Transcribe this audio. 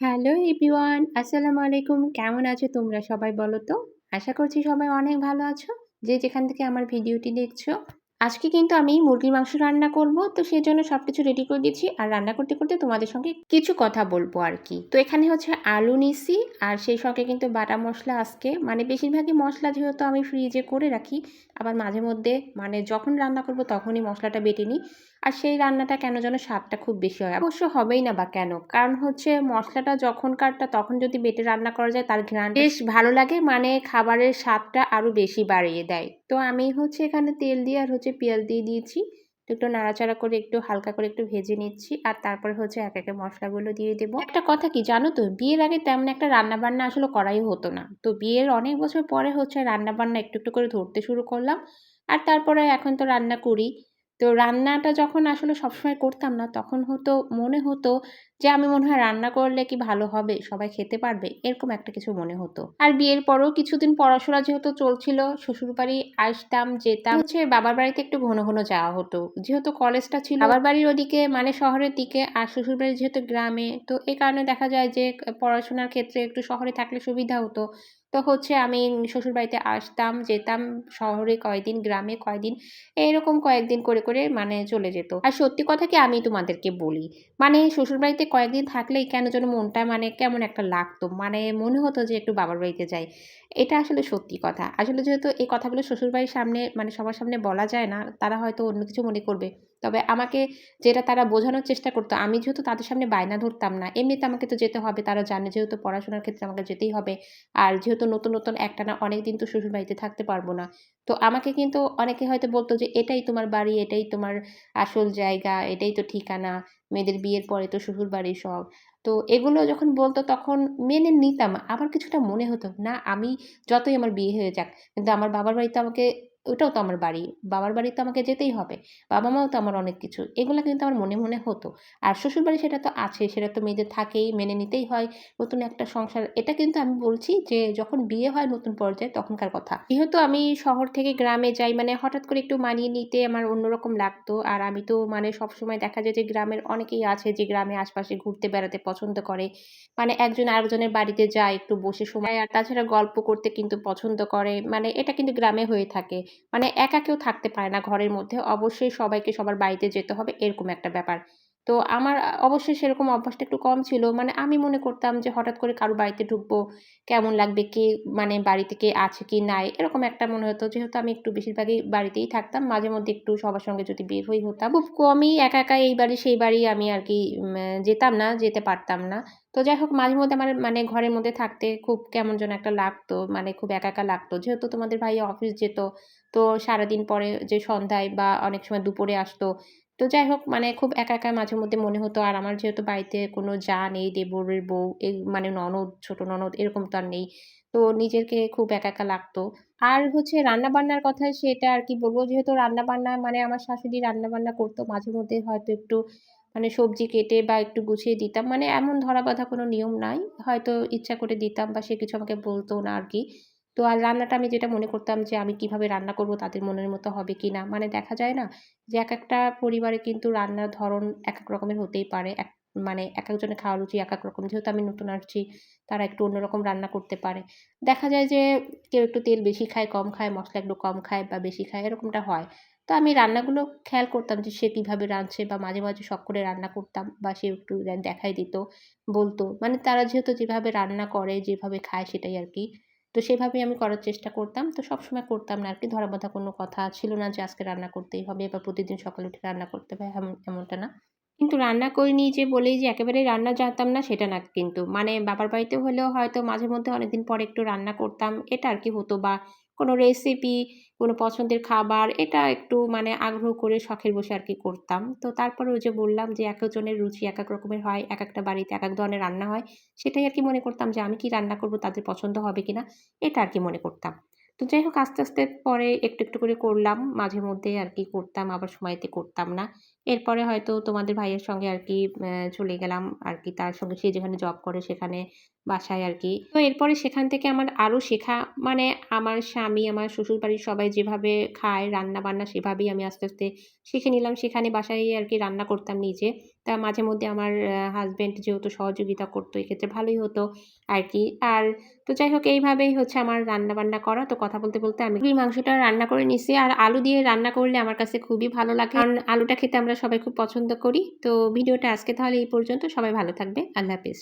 Hello everyone, আসসালামু আলাইকুম। কেমন আছো তোমরা সবাই বলো তো? আশা করছি সবাই অনেক ভালো আছো। যে যেখান থেকে আমার ভিডিওটি দেখছ। আজকে কিন্তু আমি মুরগির মাংস রান্না করব। তো সেজন্য সবকিছু রেডি করে দিয়েছি। আর রান্না করতে, করতে তোমাদের সঙ্গে কিছু কথা বলব আর কি তো এখানে হচ্ছে আলু নিছি আর সেই সঙ্গে কিন্তু বাটা মশলা আজকে মানে বেশিরভাগই মশলা যেহেতু আমি ফ্রিজে করে রাখি। আবার মাঝে মধ্যে মানে যখন রান্না করব তখনই মশলাটা বেটে নিই। আর সেই রান্নাটা কেন যেন স্বাদটা খুব বেশি হয়। অবশ্য হবেই না বা কেন? কারণ হচ্ছে মসলাটা যখনকারটা তখন যদি বেটে রান্না করা যায় তার ঘ্রাণ বেশ ভালো লাগে মানে খাবারের স্বাদটা আরও বেশি বাড়িয়ে দেয়। তো আমি হচ্ছে এখানে তেল দিয়ে আর হচ্ছে পেঁয়াজ দিয়ে দিয়েছি। একটু নাড়াচাড়া করে একটু হালকা করে একটু ভেজে নিচ্ছি আর তারপরে হচ্ছে এক একে মশলাগুলো দিয়ে দেবো। একটা কথা কি জানো তো? বিয়ের আগে তেমন একটা রান্না বান্না আসলে করাই হতো না। তো বিয়ের অনেক বছর পরে হচ্ছে রান্না বান্না একটু একটু করে ধরতে শুরু করলাম। আর তারপরে এখন তো রান্না করি। তো রান্নাটা যখন আসলে সবসময় করতাম না, তখন হতো, মনে হতো যে আমি মনে হয় রান্না করলে কি ভালো হবে, সবাই খেতে পারবে, এরকম একটা কিছু মনে হতো। আর বিয়ের পরেও কিছুদিন পড়াশোনা যেহেতু চলছিল শ্বশুর বাড়ি আসতাম, যেতাম, হচ্ছে বাবার বাড়িতে একটু ঘন ঘন যাওয়া হতো। যেহেতু কলেজটা ছিল, বাবার বাড়ির ওদিকে মানে শহরের দিকে, আর শ্বশুর বাড়ি যেহেতু গ্রামে, তো এই কারণে দেখা যায় যে, পড়াশোনার ক্ষেত্রে একটু শহরে থাকলে সুবিধা হতো। তো হচ্ছে আমি শ্বশুরবাড়িতে আসতাম, যেতাম শহরে কয়দিন গ্রামে কয়দিন এরকম কয়েকদিন করে করে মানে চলে যেত। আর সত্যি কথা কি আমি তোমাদেরকে বলি মানে শ্বশুরবাড়িতে কয়েকদিন থাকলেই কেন যেন মনটা মানে কেমন একটা লাগতো মানে মনে হতো যে একটু বাবার বাড়িতে যাই। এটা আসলে সত্যি কথা। আসলে যেহেতু এই কথাগুলো শ্বশুরবাড়ির সামনে মানে সবার সামনে বলা যায় না, তারা হয়তো অন্য কিছু মনে করবে। তবে আমাকে যেটা তারা বোঝানোর চেষ্টা করতো, আমি যেহেতু তাদের সামনে বায়না ধরতাম না, এমনিতে আমাকে তো যেতে হবে, তারা জানে যেহেতু পড়াশোনার ক্ষেত্রে আমাকে যেতেই হবে, আর যেহেতু নতুন নতুন একটানা অনেক দিন তো শ্বশুরবাড়িতে থাকতে পারব না, তো আমাকে কিন্তু অনেকে হয়তো বলতো যে এটাই তোমার বাড়ি, এটাই তোমার আসল জায়গা, এটাই তো ঠিকানা, মেয়েদের বিয়ের পরে তো শ্বশুর বাড়ি সব, তো এগুলো যখন বলতো তখন মেনে নিতাম আবার কিছুটা মনে হতো, না আমি যতই আমার বিয়ে হয়ে যাক, কিন্তু আমার বাবার বাড়িতে আমাকে ওটাও তো আমার বাড়ি। বাবার বাড়ি তো আমাকে যেতেই হবে। বাবা মাও তো আমার অনেক কিছু। এগুলো কিন্তু আমার মনে মনে হতো। আর শ্বশুরবাড়ি সেটা তো আছে, সেটা তো মেয়েদের থাকেই, মেনে নিতেই হয়। নতুন একটা সংসার, এটা কিন্তু আমি বলছি যে যখন বিয়ে হয় নতুন পর্যায়ে তখনকার কথা। যেহেতু আমি শহর থেকে গ্রামে যাই মানে হঠাৎ করে একটু মানিয়ে নিতে আমার অন্যরকম লাগতো। আর আমি তো মানে সবসময় দেখা যায় যে গ্রামের অনেকেই আছে যে গ্রামে আশপাশে ঘুরতে বেড়াতে পছন্দ করে। মানে একজন আরেকজনের বাড়িতে যায়, একটু বসে সময় আর তাছাড়া গল্প করতে কিন্তু পছন্দ করে। মানে এটা কিন্তু গ্রামে হয়ে থাকে। মানে একা কেউ থাকতে পারে না ঘরের মধ্যে। অবশ্যই সবাইকে সবার বাড়িতে যেতে হবে, এরকম একটা ব্যাপার। তো আমার অবশ্যই সেরকম অভ্যাসটা একটু কম ছিল। মানে আমি মনে করতাম যে হঠাৎ করে কারও বাড়িতে ঢুকবো, কেমন লাগবে, কে মানে বাড়িতে কে আছে কি নাই, এরকম একটা মনে হতো। যেহেতু আমি একটু বেশিরভাগই বাড়িতেই থাকতাম, মাঝে মধ্যে একটু সবার সঙ্গে যদি বের হই হতাম। খুব কমই একা একা এই বাড়ি সেই বাড়ি আমি আর কি যেতাম না, যেতে পারতাম না। তো যাই হোক, মাঝে মধ্যে আমার মানে ঘরের মধ্যে থাকতে খুব কেমন যেন একটা লাগতো মানে খুব একা একা লাগতো। যেহেতু তোমাদের ভাই অফিস যেত, তো সারাদিন পরে যে সন্ধ্যায় বা অনেক সময় দুপুরে আসতো তো যাই হোক মানে খুব একা একা মাঝে মধ্যে মনে হতো, আর আমার যেহেতু বাড়িতে কোনো যা নেই, দেবরের বউ, এই মানে ননদ, ছোট ননদ, এরকম তো আর নেই। তো নিজেকে খুব একা একা লাগতো। আর হচ্ছে রান্না বান্নার কথা সেটা আর কি বলব, যেহেতু রান্না বান্না মানে আমার শাশুড়ি রান্না বান্না করতো, মাঝে মধ্যে হয়তো একটু মানে সবজি কেটে বা একটু গুছিয়ে দিতাম। মানে এমন ধরা বাঁধা কোনো নিয়ম নাই, হয়তো ইচ্ছা করে দিতাম বা সে কিছু আমাকে বলতো না আর কি। তো আর রান্নাটা আমি যেটা মনে করতাম যে আমি কীভাবে রান্না করব তাদের মনের মতো হবে কি না মানে দেখা যায় না যে এক একটা পরিবারে কিন্তু রান্নার ধরন এক এক রকমের হতেই পারে। এক মানে এক একজনের খাওয়ার রুচি এক এক রকম। যেহেতু আমি নতুন আসছি, তারা একটু অন্যরকম রান্না করতে পারে। দেখা যায় যে কেউ একটু তেল বেশি খায়, কম খায়, মশলা একটু কম খায় বা বেশি খায়, এরকমটা হয়। তো আমি রান্নাগুলো খেয়াল করতাম যে সে কীভাবে রাঁধছে বা মাঝে মাঝে শখ করে রান্না করতাম বা সে একটু দেখাই দিত, বলতো। মানে তারা যেহেতু যেভাবে রান্না করে, যেভাবে খায় সেটাই আর কি। তো সেভাবেই আমি করার চেষ্টা করতাম। তো সবসময় করতাম না আর কি ধরা বাঁধা কোনো কথা ছিল না যে আজকে রান্না করতেই হবে বা প্রতিদিন সকালে উঠে রান্না করতে হবে, এমন, এমনটা না। কিন্তু রান্না করিনি যে বলেই যে একেবারে রান্না জানতাম না, সেটা না কিন্তু। মানে বাবার বাড়িতে হলেও হয়তো মাঝে মধ্যে অনেকদিন পরে একটু রান্না করতাম, এটা আর কি হতো বা কোনো রেসিপি কোনো পছন্দের খাবার, এটা একটু মানে আগ্রহ করে শখের বসে আর কি করতাম। তো তারপরে ওই যে বললাম যে এক একজনের রুচি এক এক রকমের হয়, এক একটা বাড়িতে এক এক ধরনের রান্না হয়, সেটাই আর কি মনে করতাম যে আমি কি রান্না করব, তাদের পছন্দ হবে কিনা, এটা আর কি মনে করতাম। তো যাই হোক আস্তে আস্তে পরে একটু একটু করে করলাম, মাঝে মধ্যে আর কি করতাম, আবার সময়তে করতাম না। এরপরে হয়তো তোমাদের ভাইয়ের সঙ্গে আর কি চলে গেলাম আর কি, তার সঙ্গে সে যেখানে জব করে সেখানে বাসায় আর কি। তো এরপরে সেখান থেকে আমার আরও শেখা মানে আমার স্বামী, আমার শ্বশুর বাড়ির সবাই যেভাবে খায় রান্না বান্না সেভাবেই আমি আস্তে আস্তে শিখে নিলাম। সেখানে বাসায় আর কি রান্না করতাম নিজে। তা মাঝে মধ্যে আমার হাজব্যান্ড যেহেতু সহযোগিতা করতো, এক্ষেত্রে ভালোই হতো আর কি। আর তো যাই হোক, এইভাবেই হচ্ছে আমার রান্না বান্না করা। তো কথা বলতে বলতে আমি মাংসটা রান্না করে নিছি। আর আলু দিয়ে রান্না করলে আমার কাছে খুবই ভালো লাগে। কারণ আলুটা খেতে আমরা সবাই খুব পছন্দ করি। তো ভিডিওটা আজকে তাহলে এই পর্যন্ত। সবাই ভালো থাকবে আল্লাহ হাফিজ।